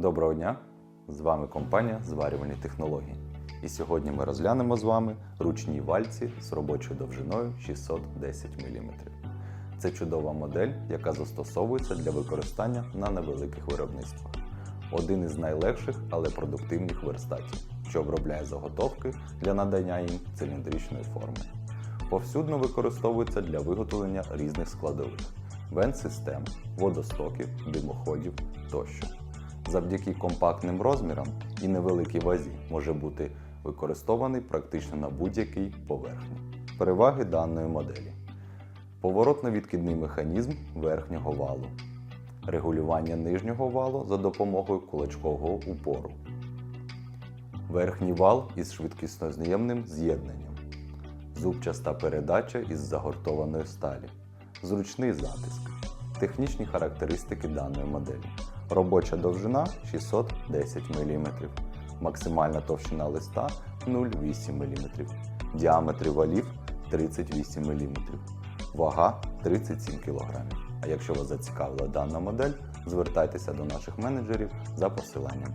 Доброго дня! З вами компанія Зварювальні технології. І сьогодні ми розглянемо з вами ручні вальці з робочою довжиною 610 мм. Це чудова модель, яка застосовується для використання на невеликих виробництвах. Один із найлегших, але продуктивних верстатів, що обробляє заготовки для надання їм циліндричної форми. Повсюдно використовується для виготовлення різних складових вент-систем, водостоків, димоходів тощо. Завдяки компактним розмірам і невеликій вазі може бути використований практично на будь-якій поверхні. Переваги даної моделі: поворотно-відкидний механізм верхнього валу, регулювання нижнього валу за допомогою кулачкового упору, верхній вал із швидкісноз'ємним з'єднанням, зубчаста передача із загортованої сталі, зручний затиск, технічні характеристики даної моделі. Робоча довжина 610 мм, максимальна товщина листа 0,8 мм, діаметр валів 38 мм, вага 37 кг. А якщо вас зацікавила дана модель, звертайтеся до наших менеджерів за посиланням.